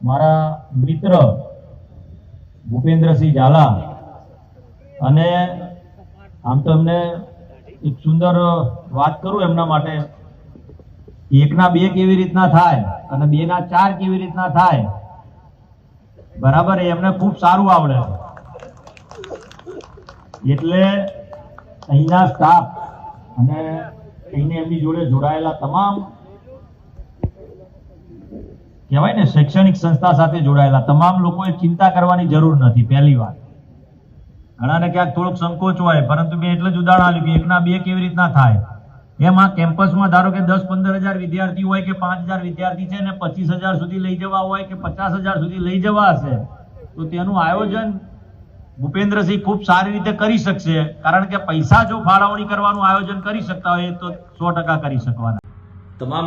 મારા મિત્ર ભૂપેન્દ્રસિંહ ઝાલા અને આમ તો એમને એક સુંદર વાત કરું એમના માટે. એકના બે કેવી રીતના થાય અને બે ના ચાર કેવી રીતના થાય. બરાબર એમને ખૂબ સારું આવડે. એટલે અહીંના સ્ટાફ અને અહીંને એમની જોડે જોડાયેલા તમામ કહેવાય ને, શૈક્ષણિક સંસ્થા સાથે જોડાયેલા. તમામ લોકોએ ચિંતા કરવાની જરૂર નથી, પહેલી વાત. ઘણાને ક્યાંક થોડોક સંકોચ હોય, પરંતુ મેં એટલે જ ઉદાહરણ આપ્યું કે એકના બે કેવી રીતના થાય? એમ કેમ્પસમાં ધારો કે દસ પંદર હજાર વિદ્યાર્થી હોય કે પાંચ હજાર વિદ્યાર્થી છે ને પચીસ હજાર સુધી લઈ જવા હોય કે પચાસ હજાર સુધી લઈ જવા હશે, તો તેનું આયોજન ભૂપેન્દ્રસિંહ ખૂબ સારી રીતે કરી શકશે. કારણ કે પૈસા જો ફાળવણી કરવાનું આયોજન કરી શકતા હોય, તો સો ટકા કરી શકવાના. તમામ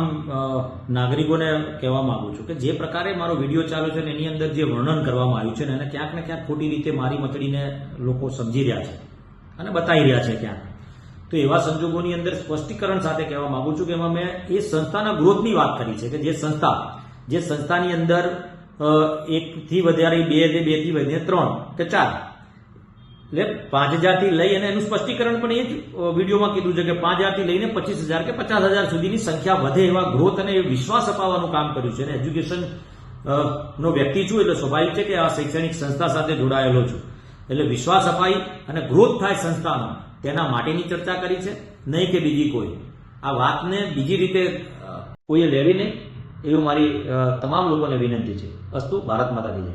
નાગરિકોને કહેવા માંગુ છું કે જે પ્રકારે મારો વીડિયો ચાલુ છે ને એની અંદર જે વર્ણન કરવામાં આવ્યું છે ને એને ક્યાંક ને ક્યાંક ખોટી રીતે મારી મતડીને લોકો સમજી રહ્યા છે અને બતાવી રહ્યા છે ક્યાંક. તો એવા સંજોગોની અંદર સ્પષ્ટીકરણ સાથે કહેવા માંગુ છું કે એમાં મેં એ સંસ્થાના ગ્રોથની વાત કરી છે કે જે સંસ્થા, જે સંસ્થાની અંદર એકથી વધારે, બે બે બેથી વધીને ત્રણ કે ચાર એટલે પાંચ હજારથી લઈ અને એનું સ્પષ્ટીકરણ પણ એ જ વિડીયોમાં કીધું છે કે પાંચ હજારથી લઈને પચીસ હજાર કે પચાસ હજાર સુધીની સંખ્યા વધે એવા ગ્રોથ અને વિશ્વાસ અપાવવાનું કામ કર્યું છે. અને એજ્યુકેશન નો વ્યક્તિ છું એટલે સ્વાભાવિક છે કે આ શૈક્ષણિક સંસ્થા સાથે જોડાયેલો છું. એટલે વિશ્વાસ અપાઈ અને ગ્રોથ થાય સંસ્થાનો તેના માટેની ચર્ચા કરી છે, નહીં કે બીજી કોઈ. આ વાતને બીજી રીતે કોઈએ લેવી નહીં, એવું મારી તમામ લોકોને વિનંતી છે. અસ્તુ, ભારત માતા કી જય.